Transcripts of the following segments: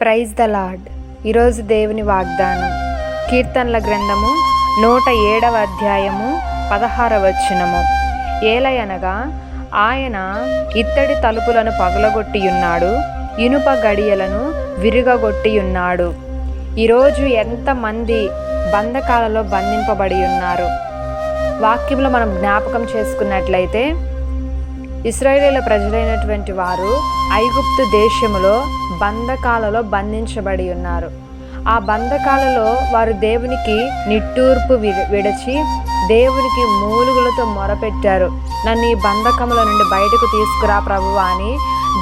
Praise the lord ఈరోజు దేవుని వాగ్దానం. కీర్తనల గ్రంథము నూట ఏడవ అధ్యాయము పదహార వచనము. ఏలయనగా ఆయన ఇత్తడి తలుపులను పగలగొట్టియున్నాడు ఇనుప గడియలను విరుగగొట్టియున్నాడు. ఈరోజు ఎంతమంది బంధకాలలో బంధింపబడి ఉన్నారు వాక్యంలో మనం జ్ఞాపకం చేసుకున్నట్లయితే ఇస్రాయేలీల ప్రజలైనటువంటి వారు ఐగుప్తు దేశములో బంధకాలలో బంధించబడి ఉన్నారు. ఆ బంధకాలలో వారు దేవునికి నిట్టూర్పు విడచి దేవునికి మూలుగులతో మొరపెట్టారు. నన్ను ఈ బంధకముల నుండి బయటకు తీసుకురా ప్రభువా అని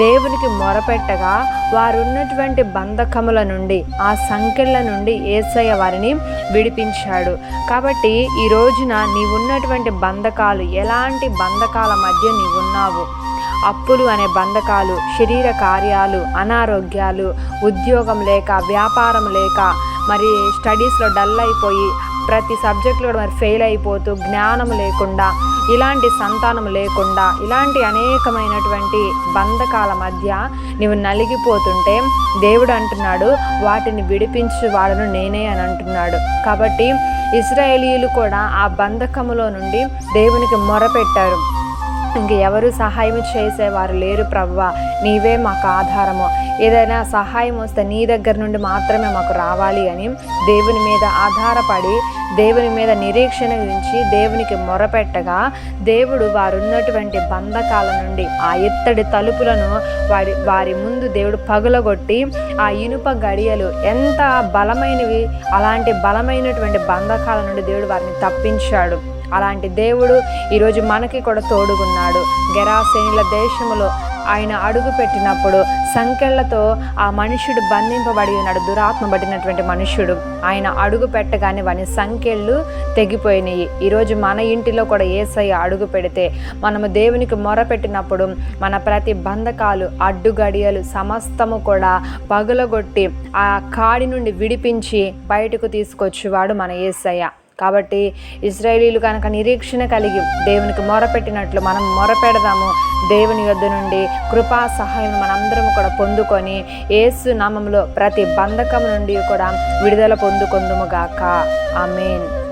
దేవునికి మొరపెట్టగా వారు ఉన్నటువంటి బంధకముల నుండి ఆ సంఖ్యల నుండి ఏసయ్య వారిని విడిపించాడు. కాబట్టి ఈ రోజున నీవున్నటువంటి బంధకాలు ఎలాంటి బంధకాల మధ్య నీవున్నావు? అప్పులు అనే బంధకాలు శరీర కార్యాలు అనారోగ్యాలు ఉద్యోగం లేక వ్యాపారం లేక మరి స్టడీస్లో డల్ అయిపోయి ప్రతి సబ్జెక్టులో కూడా మరి ఫెయిల్ అయిపోతూ జ్ఞానం లేకుండా ఇలాంటి సంతానం లేకుండా ఇలాంటి అనేకమైనటువంటి బంధకాల మధ్య నువ్వు నలిగిపోతుంటే దేవుడు అంటున్నాడు వాటిని విడిపించు వాడను నేనే అని అంటున్నాడు. కాబట్టి ఇస్రాయేలీలు కూడా ఆ బంధకములో నుండి దేవునికి మొరపెట్టారు. ఇంకెవరు సహాయం చేసేవారు లేరు ప్రవ్వా. నీవే మాకు ఆధారము. ఏదైనా సహాయం వస్తే నీ దగ్గర నుండి మాత్రమే మాకు రావాలి అని దేవుని మీద ఆధారపడి దేవుని మీద నిరీక్షణ గురించి దేవునికి మొరపెట్టగా దేవుడు వారు ఉన్నటువంటి బంధకాల నుండి ఆ ఎత్తడి తలుపులను వారి వారి ముందు దేవుడు పగులగొట్టి ఆ ఇనుప గడియలు ఎంత బలమైనవి అలాంటి బలమైనటువంటి బంధకాల నుండి దేవుడు వారిని తప్పించాడు. అలాంటి దేవుడు ఈరోజు మనకి కూడా తోడుగున్నాడు. గెరాసేనుల దేశములో ఆయన అడుగు పెట్టినప్పుడు సంఖ్యలతో ఆ మనుషుడు బంధింపబడి ఉన్నాడు దురాత్మ పడినటువంటి మనుషుడు ఆయన అడుగు పెట్టగానే వాని సంఖ్యలు తెగిపోయినాయి. ఈరోజు మన ఇంటిలో కూడా ఏసయ్య అడుగు పెడితే మనము దేవునికి మొరపెట్టినప్పుడు మన ప్రతి బంధకాలు అడ్డుగడియలు సమస్తము కూడా పగులగొట్టి ఆ కాడి నుండి విడిపించి బయటకు తీసుకొచ్చేవాడు మన ఏసయ్య. కాబట్టి ఇజ్రాయేలీలు కనుక నిరీక్షణ కలిగి దేవునికి మొరపెట్టినట్లు మనం మొరపెడదాము. దేవుని యొద్ద నుండి కృపా సహాయం మనందరం కూడా పొందుకొని ఏసు నామంలో ప్రతి బంధకం నుండి కూడా విడుదల పొందుకుందుము గాక. ఆమెన్.